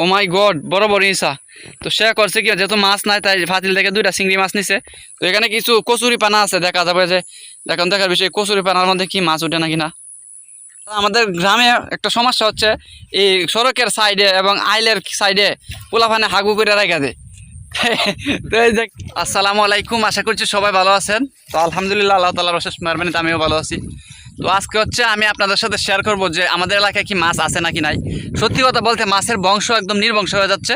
ও মাই god বড় বড় ইসা তো সে করছে কি, যেহেতু মাছ নাই, তাই ফাতিল দুইটা চিংড়ি মাছ নিছে। তো এখানে কিছু কচুরি পানা আছে, দেখা যাবে যে দেখার কচুরি পানার মধ্যে কি মাছ নাকি না। আমাদের গ্রামে একটা সমস্যা হচ্ছে, এই সড়কের সাইডে এবং আইলের সাইডে পোলাফানে হাগু করে রেখে দেয়। আসসালামু আলাইকুম, আশা করছি সবাই ভালো আছেন। তো আলহামদুলিল্লাহ, আল্লাহ তালার অশেষ মেহরবানিতে আমিও ভালো আছি। তো আজকে হচ্ছে আমি আপনাদের সাথে শেয়ার করব যে আমাদের এলাকায় কি মাছ আছে নাকি নাই। সত্যি কথা বলতে মাছের বংশ একদম নির্বংশ হয়ে যাচ্ছে।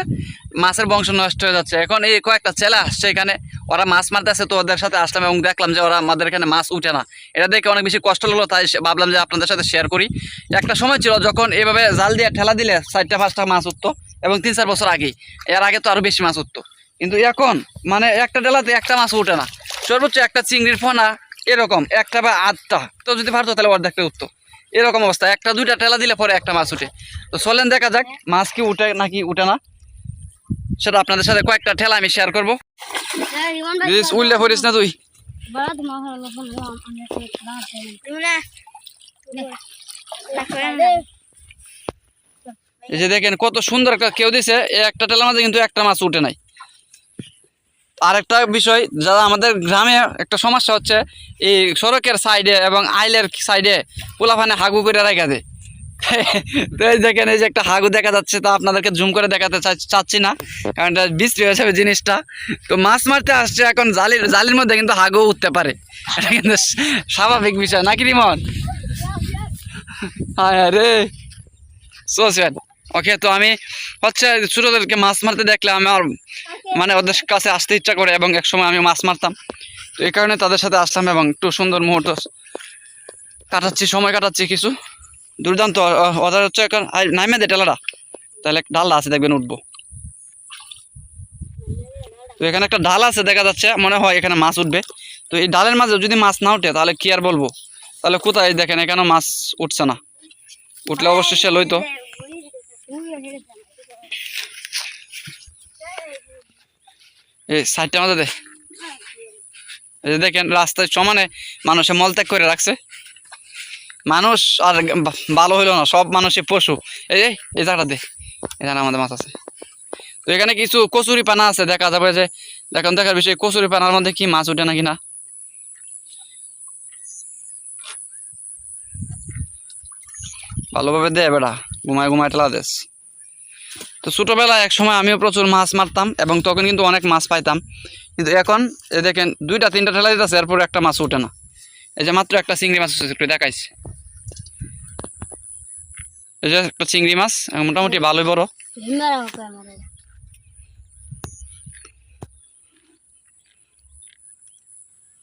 মাছের বংশ নষ্ট হয়ে যাচ্ছে। এখন এই কয়েকটা ছেলে আসছে এখানে, ওরা মাছ মারতে আসে তো ওদের সাথে আসলাম এবং দেখলাম যে ওরা আমাদের এখানে মাছ উঠে না। এটা দেখে অনেক বেশি কষ্ট লাগল তাই ভাবলাম যে আপনাদের সাথে শেয়ার করি। একটা সময় ছিল যখন এভাবে জাল দিয়ে ঠেলা দিলে চারটা পাঁচটা মাছ উঠতো এবং তিন চার বছর আগে এর আগে তো আরও বেশি মাছ উঠতো। কিন্তু এখন মানে একটা ডেলাতে একটা মাছ উঠে না। সর্বোচ্চ একটা চিংড়ির ফোনা এরকম একটা বা আটটা। তো যদি পারতো তাহলে অর্ধেকটা উঠতো। এরকম অবস্থা একটা দুইটা টেলা দিলে পরে একটা মাছ উঠে। তো চলেন দেখা যাক মাছ কি উঠে নাকি উঠে না। সেটা আপনাদের সাথে কয়েকটা ঠেলা আমি শেয়ার করব। উল্লে পড়িস না তুই। এই যে দেখেন কত সুন্দর কেউ দিছে একটা টেলার মাঝে কিন্তু একটা মাছ উঠে নাই। আর একটা বিষয়, যারা আমাদের গ্রামে একটা সমস্যা হচ্ছে, এই সড়কের সাইডে এবং আইলের সাইডে পোলাফানে হাগু করে রেখে দেয়। তো এই দেখেন, এই যে একটা হাগু দেখা যাচ্ছে, তা আপনাদেরকে জুম করে দেখাতে চাচ্ছি না, কারণ এটা বিশ্রী যাবে জিনিসটা। তো মাছ মারতে আসছে এখন জালির জালির মধ্যে কিন্তু হাগু উঠতে পারে। এটা কিন্তু স্বাভাবিক বিষয়, নাকি রিমন? হ্যাঁ রে সো ওকে তো আমি হচ্ছে ছোটোদেরকে মাছ মারতে দেখলে আমার মানে ওদের কাছে আসতে ইচ্ছা করে এবং একসময় আমি মাছ মারতাম। তো এই কারণে তাদের সাথে আসলাম এবং একটু সুন্দর মুহূর্ত কাটাচ্ছি, সময় কাটাচ্ছি কিছু। দুর্দান্ত ওদের হচ্ছে এখন নামে দে টেলারা। তাহলে ডাল আছে, দেখবেন উঠবো। তো এখানে একটা ডাল আছে, দেখা যাচ্ছে, মনে হয় এখানে মাছ উঠবে। তো এই ডালের মাঝে যদি মাছ না উঠে, তাহলে কি আর বলব? তাহলে কোথায় দেখেন, এখানেও মাছ উঠছে না। উঠলে অবশ্যই সে লইতো। মধ্যে দে। দেখেন, রাস্তায় সমানে মানুষে মলত্যাগ করে রাখছে। মানুষ আর ভালো হইল না, সব মানুষই পশু। এই যে, এই জায়গাটা দে, এখানে আমাদের মাছ আছে। তো এখানে কিছু কচুরি পানা আছে, দেখা যাবে যে দেখুন, দেখার বিষয় কচুরি পানার মধ্যে কি মাছ উঠে নাকি না? ভালোভাবে দে বেড়া ঘুমায় ঘুমায় টেলা দেশ তো ছোটোবেলায় একসময় আমিও প্রচুর মাছ মারতাম এবং তখন কিন্তু অনেক মাছ পাইতাম। কিন্তু এখন এ দেখেন দুইটা তিনটা ঠেলা দিতেছে এরপর একটা মাছ উঠে না। এই যে মাত্র একটা চিংড়ি মাছ উঠেছে, একটু দেখাইছে। এই যে একটা চিংড়ি মাছ মোটামুটি ভালোই বড় রিমনা ওকে আমাদের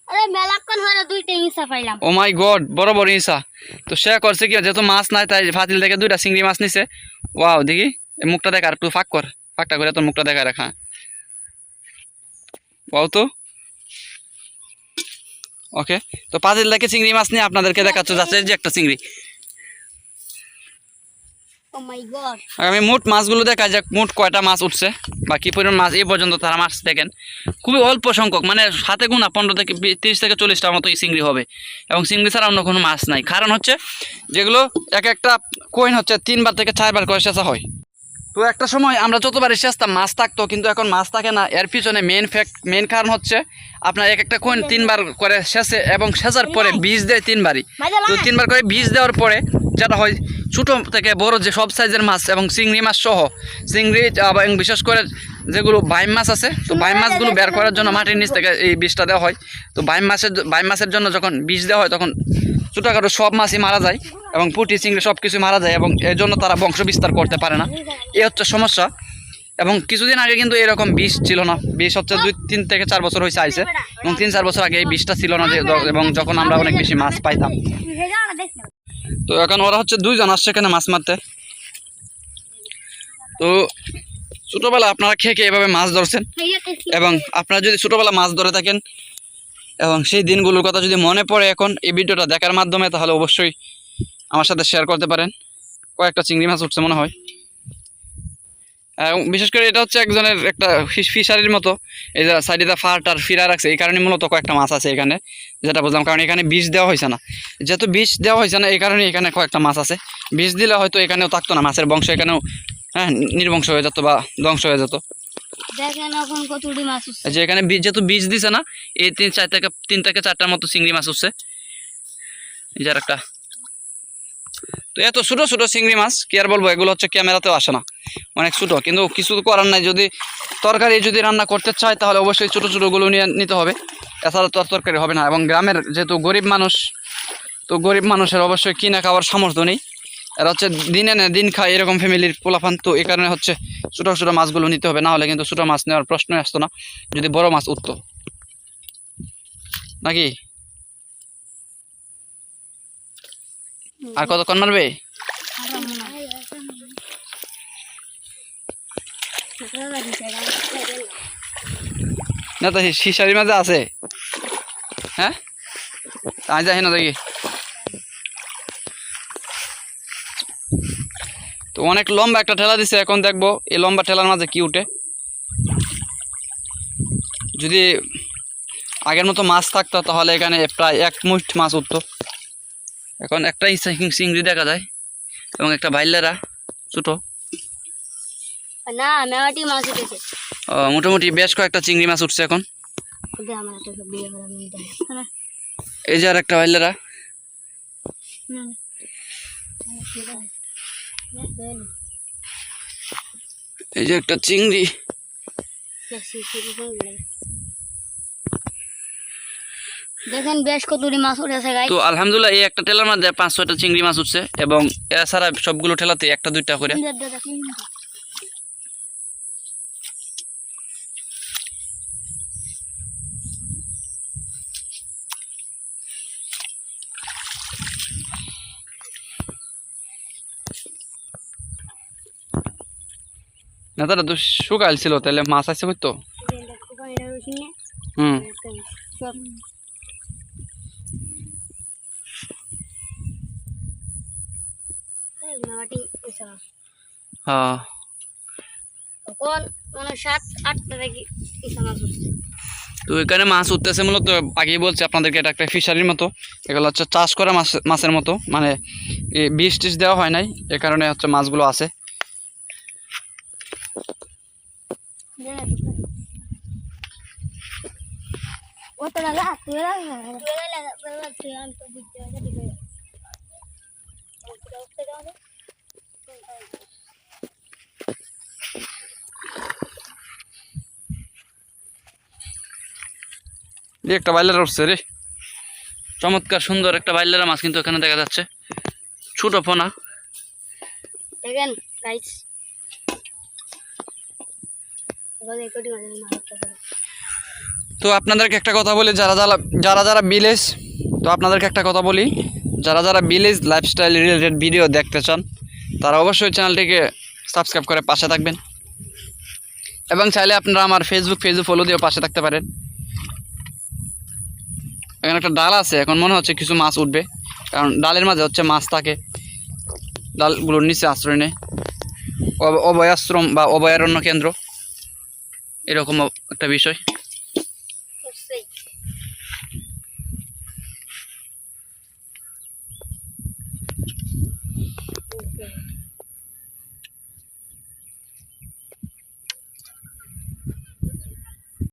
আরে মেলাক্ষণ হয়ে দুইটা ইসা পাইলাম ও মাই গড, বড় ইসা তো সে করছে কি, যেহেতু মাছ নাই, তাই ফাতিল থেকে দুইটা চিংড়ি মাছ নিছে। ওয়াও, দেখি মুখটা দেখা আর একটু ফাঁক কর। ফাঁকটা করে তোর মুখটা দেখা রাখা ওয়াও তো। ওকে, তো পাতিল থেকে চিংড়ি মাছ নিয়ে আপনাদেরকে দেখাচ্ছে, যাচ্ছে যে একটা চিংড়ি। গড আমি মোট মাছগুলো দেখা যাক, মোট কয়টা মাছ উঠছে, বা কি পরিমাণ মাছ এই পর্যন্ত তারা মাছ দেখেন। খুবই অল্প সংখ্যক মানে সাথে গুণা পনেরো থেকে তিরিশ থেকে চল্লিশটার মতো চিংড়ি হবে। এবং চিংড়ি ছাড়া অন্য কোনো মাছ নাই। কারণ হচ্ছে, যেগুলো এক একটা কোয়েন হচ্ছে তিনবার থেকে চারবার করে চেঁচা হয়। তো একটা সময় আমরা যতবারই সেচতাম মাছ থাকতো কিন্তু এখন মাছ থাকে না। এর পিছনে মেন ফ্যাক্ট মেন কারণ হচ্ছে আপনার এক একটা কোয়েন তিনবার করে সেচে এবং সেচার পরে বীজ দেয় তিনবারই। তো তিনবার করে বীজ দেওয়ার পরে যেটা হয় ছোটো থেকে বড় যে সব সাইজের মাছ এবং চিংড়ি মাছ সহ চিংড়ি এবং বিশেষ করে যেগুলো বাইম মাছ আছে তো বাইম মাছগুলো বের করার জন্য মাটির নিচ থেকে এই বীজটা দেওয়া হয়। তো বাইম মাছের বাইম মাছের জন্য যখন বীজ দেওয়া হয় তখন ছোটোখাটো সব মাছই মারা যায় এবং পুঁটি চিংড়ি সব কিছু মারা যায় এবং এর জন্য তারা বংশ বিস্তার করতে পারে না। এ হচ্ছে সমস্যা এবং কিছুদিন আগে কিন্তু এরকম বিষ ছিল না। বিষ হচ্ছে দুই তিন থেকে চার বছর হয়েছে আইসে এবং তিন চার বছর আগে এই বিষটা ছিল না এবং যখন আমরা অনেক বেশি মাছ পাইতাম। তো এখন ওরা হচ্ছে দুইজন আসছে এখানে মাছ মারতে। তো ছোটোবেলা আপনারা খেয়ে খেয়ে এভাবে মাছ ধরছেন? এবং আপনারা যদি ছোটোবেলা মাছ ধরে থাকেন এবং সেই দিনগুলোর কথা যদি মনে পড়ে এখন এই ভিডিওটা দেখার মাধ্যমে, তাহলে অবশ্যই আমার সাথে শেয়ার করতে পারেন। কয়েকটা চিংড়ি মাছ উঠছে মনে হয়। বিশেষ করে এটা হচ্ছে একজনের একটা ফিশ- ফিশারির মতো। এই যে সাইডে দা ফার টার ফিরা রাখছে, এই কারণে মূলত কয়েকটা মাছ আছে এখানে, যেটা বুঝলাম। কারণ এখানে বিষ দেওয়া হয়েছে না। যেহেতু বিষ দেওয়া হয়েছে না, এই কারণে এখানে কয়েকটা মাছ আছে। বিষ দিলে হয়তো এখানেও থাকতো না, মাছের বংশ এখানেও হ্যাঁ নির্বংশ হয়ে যেত বা ধ্বংস হয়ে যেত। দেখেন এখন বীজ, যেহেতু বীজ দিছে না, এই তিন, চার থেকে, তিন থেকে চারটার মতো চিংড়ি মাছ উঠছে। এই যে একটা তো এত ছোটো ছোটো চিংড়ি মাছ, কি আর বলব, এগুলো হচ্ছে ক্যামেরাতেও আসে না। অনেক ছোটো, কিন্তু কিছু করার নাই। যদি তরকারি যদি রান্না করতে চায়, তাহলে অবশ্যই ছোটো ছোটোগুলো নিয়ে নিতে হবে। এছাড়া তো আর তরকারি হবে না। এবং গ্রামের যেহেতু গরিব মানুষ, তো গরিব মানুষের অবশ্যই কিনে খাওয়ার সামর্থ্য নেই। এরা হচ্ছে দিনে না, দিন খায় এরকম ফ্যামিলির পোলাপান, তো এই কারণে হচ্ছে ছোটো ছোটো মাছগুলো নিতে হবে। না হলে কিন্তু ছোটো মাছ নেওয়ার প্রশ্নই আসতো না, যদি বড় মাছ উঠতো। নাকি? আর কতক্ষণ মারবে? না তো শিশারির মাঝে আছে। হ্যাঁ? আমি যাই না দেখি। তো অনেক লম্বা একটা ঠেলা দিছে এখন দেখব এই লম্বা ঠেলার মাঝে কি উঠে। যদি আগের মতো মাছ থাকতো তাহলে এখানে প্রায় এক মুঠ মাছ উঠতো। এখন একটাই চিং- চিংড়ি দেখা যায় এবং একটা ভাইলেরা ছোটো। না মেওয়াটি মাছ উঠেছে। ও, মোটামুটি বেশ কয়েকটা চিংড়ি মাছ উঠছে এখন। না এই যে আর একটা ভাইলেরা এই যে একটা চিংড়ি। দেখেন বেশ কতটি মাছ উঠেছে গাই তো আলহামদুলিল্লাহ এই একটা টেলার মধ্যে পাঁচ ছয়টা চিংড়ি মাছ উঠছে এবং এছাড়া সবগুলো ঠেলাতে একটা দুইটা করে। নেতাটা তো শুকাইল ছিল তাহলে মাছ আসছে তো? হুম। এসা হ্যাঁ মানে তো এখানে মাছ উঠতেছে মূলত আগেই বলছি আপনাদেরকে এটা একটা ফিশারির মতো। এগুলো হচ্ছে চাষ করা মাছ মাছের মতো। মানে বিষ টিষ দেওয়া হয় নাই এ কারণে হচ্ছে মাছগুলো আছে। একটা বাইলার উঠছে রে। চমৎকার সুন্দর একটা বাইলারা মাছ কিন্তু এখানে দেখা যাচ্ছে। ছোট ফোনা দেখেন এবার একটি মাছ মাছ তো আপনাদেরকে একটা কথা বলি, যারা যারা যারা যারা ভিলেজ তো আপনাদেরকে একটা কথা বলি, যারা যারা ভিলেজ লাইফস্টাইল রিলেটেড ভিডিও দেখতে চান, তারা অবশ্যই চ্যানেলটিকে সাবস্ক্রাইব করে পাশে থাকবেন। এবং চাইলে আপনারা আমার ফেসবুক পেজও ফলো দিয়ে পাশে থাকতে পারেন। এখানে একটা ডাল আছে, এখন মনে হচ্ছে কিছু মাছ উঠবে, কারণ ডালের মাঝে হচ্ছে মাছ থাকে। ডালগুলোর নিচে আশ্রয় নেয়। অভয়াশ্রম বা অভয়ারণ্য কেন্দ্র। এরকম একটা বিষয়